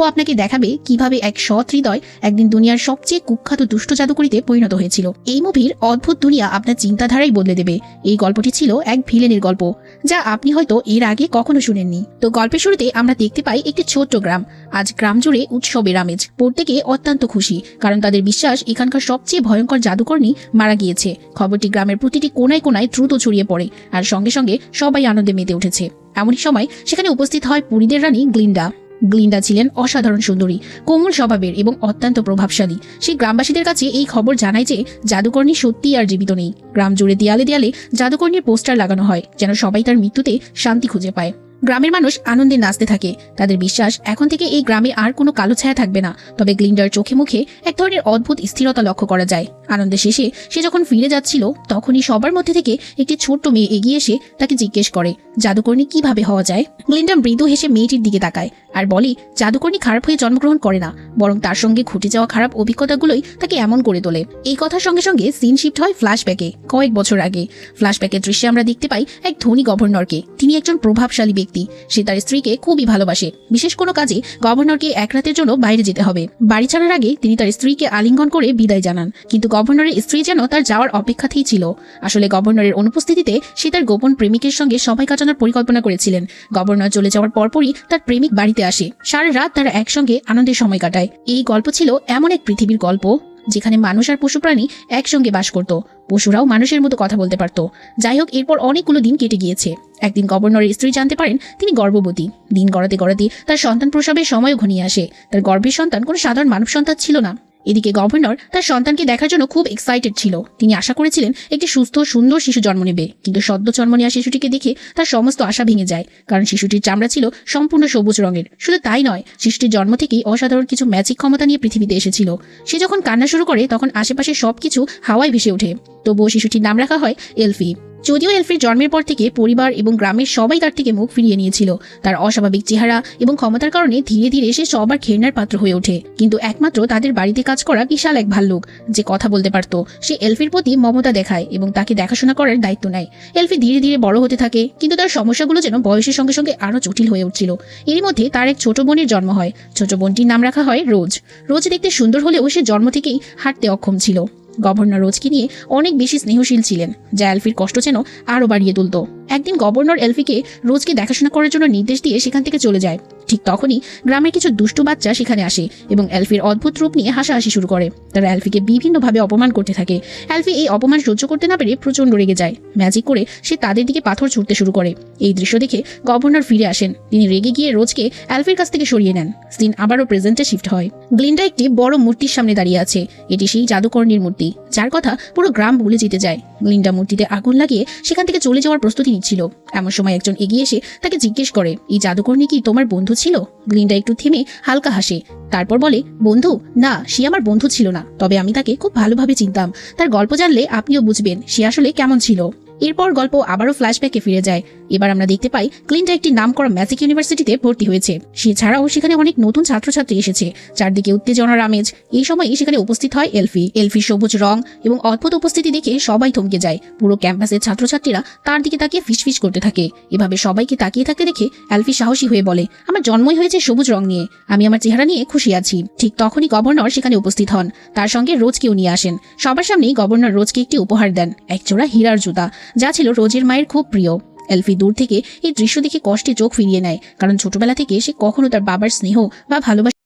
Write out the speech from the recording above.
গল্প আপনাকে দেখাবে কীভাবে এক সৎ হৃদয় একদিন দুনিয়ার সবচেয়ে কুখ্যাত দুষ্ট জাদুকরিতে পরিণত হয়েছিল। এই মুভির অদ্ভুত দুনিয়া আপনার চিন্তাধারাই বদলে দেবে। এই গল্পটি ছিল এক ভিলেনের গল্প, যা আপনি হয়তো এর আগে কখনো শুনেননি। তো গল্পের শুরুতে আমরা দেখতে পাই একটি ছোট্ট গ্রাম। আজ গ্রাম জুড়ে উৎসবের আমেজ, প্রত্যেকে অত্যন্ত খুশি, কারণ তাদের বিশ্বাস এখানকার সবচেয়ে ভয়ঙ্কর জাদুকর্ণী মারা গিয়েছে। খবরটি গ্রামের প্রতিটি কোনায় কোনায় দ্রুত ছড়িয়ে পড়ে, আর সঙ্গে সঙ্গে সবাই আনন্দে মেতে উঠেছে। এমনই সময় সেখানে উপস্থিত হয় পুরীদের রানী গ্লিন্ডা। গ্লিন্ডা ছিলেন অসাধারণ সুন্দরী, কোমল স্বভাবের এবং অত্যন্ত প্রভাবশালী। সেই গ্রামবাসীদের কাছে এই খবর জানায় যে, জাদুকর্ণী সত্যিই আর জীবিত নেই। গ্রাম জুড়ে দেয়ালে দেয়ালে জাদুকর্ণীর পোস্টার লাগানো হয়, যেন সবাই তার মৃত্যুতে শান্তি খুঁজে পায়। গ্রামের মানুষ আনন্দে নাচতে থাকে। তাদের বিশ্বাস, এখন থেকে এই গ্রামে আর কোনো কালো ছায়া থাকবে না। তবে গ্লিন্ডার চোখে মুখে এক ধরনের অদ্ভুত স্থিরতা লক্ষ্য করা যায়। আনন্দে শেষে সে যখন ফিরে যাচ্ছিল, তখনই সবার মধ্যে থেকে একটি ছোট্ট মেয়ে এগিয়ে এসে তাকে জিজ্ঞেস করে, জাদুকর্ণী কীভাবে হওয়া যায়? গ্লিন্ডা মৃদু হেসে মেয়েটির দিকে তাকায়। আর বলে, জাদুকর্ণী খারাপ হয়ে জন্মগ্রহণ করে না, বরং তার সঙ্গে ঘটে যাওয়া খারাপ অভিজ্ঞতাগুলোই তাকে এমন করে তোলে। এই কথার সঙ্গে সঙ্গে সিন শিফট হয় ফ্ল্যাশব্যাকে কয়েক বছর আগে। ফ্ল্যাশব্যাকের দৃশ্যে আমরা দেখতে পাই এক ধনী গভর্নরকে তিনি একজন প্রভাবশালী ব্যক্তি। সে তার স্ত্রীকে খুবই ভালোবাসে। বিশেষ কোনো কাজে গভর্নরকে এক রাতের জন্য বাইরে যেতে হবে। বাড়ি ছাড়ার আগে তিনি তার স্ত্রীকে আলিঙ্গন করে বিদায় জানান। কিন্তু গভর্নরের স্ত্রী যেন তার যাওয়ার অপেক্ষাতেই ছিল। আসলে গভর্নরের অনুপস্থিতিতে সে তার গোপন প্রেমিকের সঙ্গে সময় কাটানোর পরিকল্পনা করেছিলেন। গভর্নর চলে যাওয়ার পরপরই তার প্রেমিক বাড়িতে আসে। সারা রাত তারা একসঙ্গে আনন্দের সময় কাটায়। এই গল্প ছিল এমন এক পৃথিবীর গল্প, যেখানে মানুষ আর পশু প্রাণী একসঙ্গে বাস করত। পশুরাও মানুষের মতো কথা বলতে পারত। যাই হোক, এরপর অনেকগুলো দিন কেটে গিয়েছে। একদিন গভর্নরের স্ত্রী জানতে পারেন তিনি গর্ভবতী। দিন গড়াতে গড়াতে তার সন্তান প্রসবের সময়ও ঘনিয়ে আসে। তার গর্ভের সন্তান কোনো সাধারণ মানব সন্তান ছিল না। এদিকে গভর্নর তার সন্তানকে দেখার জন্য খুব এক্সাইটেড ছিল। তিনি আশা করেছিলেন একটি সুস্থ, সুন্দর শিশু জন্ম নেবে। কিন্তু সদ্য জন্ম নেওয়া শিশুটিকে দেখে তার সমস্ত আশা ভেঙে যায়। কারণ শিশুটির চামড়া ছিল সম্পূর্ণ সবুজ রঙের। শুধু তাই নয়, শিশুটির জন্ম থেকেই অসাধারণ কিছু ম্যাজিক ক্ষমতা নিয়ে পৃথিবীতে এসেছিল। সে যখন কান্না শুরু করে, তখন আশেপাশে সবকিছু হাওয়ায় ভেসে ওঠে। তবুও শিশুটির নাম রাখা হয় এলফি। যদিও এলফির জন্মের পর থেকে পরিবার এবং গ্রামের সবাই তার থেকে মুখ ফিরিয়ে নিয়েছিল। তার অস্বাভাবিক চেহারা এবং ক্ষমতার কারণে ধীরে ধীরে সে সবার ঘেন্নার পাত্র হয়ে ওঠে। কিন্তু একমাত্র তাদের বাড়িতে কাজ করা বিশাল এক ভাল্লুক। যে কথা বলতে পারত, সে এলফির প্রতি মমতা দেখায় এবং তাকে দেখাশোনা করার দায়িত্ব নেয়। এলফি ধীরে ধীরে বড় হতে থাকে, কিন্তু তার সমস্যাগুলো যেন বয়সের সঙ্গে সঙ্গে আরও জটিল হয়ে উঠছিল। এরই মধ্যে তার এক ছোট বোনের জন্ম হয়। ছোট বোনটির নাম রাখা হয় রোজ। রোজ দেখতে সুন্দর হলেও সে জন্ম থেকেই হাঁটতে অক্ষম ছিল। গভর্নর রোজকে নিয়ে অনেক বেশি স্নেহশীল ছিলেন, যা এলফির কষ্ট যেন আরও বাড়িয়ে তুলত। একদিন গভর্নর এলফিকে রোজকে দেখাশোনা করার জন্য নির্দেশ দিয়ে সেখান থেকে চলে যায়। ঠিক তখনই গ্রামের কিছু দুষ্টু বাচ্চা সেখানে আসে এবং এলফির অদ্ভুত রূপ নিয়ে হাসাহাসি শুরু করে। তারা এলফিকে বিভিন্নভাবে অপমান করতে থাকে। এলফি এই অপমান সহ্য করতে না পেরে প্রচণ্ড রেগে যায়। ম্যাজিক করে সে তাদের দিকে পাথর ছুটতে শুরু করে। এই দৃশ্য দেখে গভর্নর ফিরে আসেন। তিনি রেগে গিয়ে রোজকে এলফির কাছ থেকে সরিয়ে নেন। সিন আবারও প্রেজেন্টে শিফট হয়। গ্লিন্ডা একটি বড় মূর্তির সামনে দাঁড়িয়ে আছে। এটি সেই জাদুকর্ণীর মূর্তি, যার কথা পুরো গ্রাম ভুলে যেতে যায়। গ্লিন্ডা মূর্তিতে আগুন লাগিয়ে সেখান থেকে চলে যাওয়ার প্রস্তুতি নিচ্ছিল। এমন সময় একজন এগিয়ে এসে তাকে জিজ্ঞেস করে, এই জাদুকর্ণী কি তোমার বন্ধু ছিল। গ্লিন্ডা একটু থেমে হালকা হাসে। তারপর বলে, বন্ধু, না, সে আমার বন্ধু ছিল না। তবে আমি তাকে খুব ভালোভাবে চিনতাম। তার গল্প জানলে আপনিও বুঝবেন সে আসলে কেমন ছিল। এরপর গল্প আবারও ফ্ল্যাশব্যাকে ফিরে যায়। এবার আমরা দেখতে পাই, ক্লিনটা একটি নামকরা ম্যাজিক ইউনিভার্সিটিতে ভর্তি হয়েছে। সে ছাড়াও সেখানে অনেক নতুন ছাত্রছাত্রী এসেছে। চারদিকে উত্তেজনার আমেজ। এই সময়ই সেখানে উপস্থিত হয় এলফি। এলফি সবুজ রং এবং অদ্ভুত উপস্থিতি দেখে সবাই থমকে যায়। পুরো ক্যাম্পাসের ছাত্রছাত্রীরা তার দিকে তাকিয়ে ফিসফিস করতে থাকে। এভাবে সবাইকে তাকিয়ে থাকতে দেখে এলফি সাহসী হয়ে বলে, আমার জন্মই হয়েছে সবুজ রং নিয়ে। আমি আমার চেহারা নিয়ে খুশি আছি। ঠিক তখনই গভর্নর সেখানে উপস্থিত হন। তার সঙ্গে রোজকেও নিয়ে আসেন। সবার সামনেই গভর্নর রোজকে একটি উপহার দেন। একজোড়া হীরার জুতা। যা ছিল রোজের মায়ের খুব প্রিয়। এলফি দূর থেকে এই দৃশ্য দেখে কষ্টে চোখ ফিরিয়ে নেয়, কারণ ছোটবেলা থেকে সে কখনো তার বাবার স্নেহ বা ভালোবাসা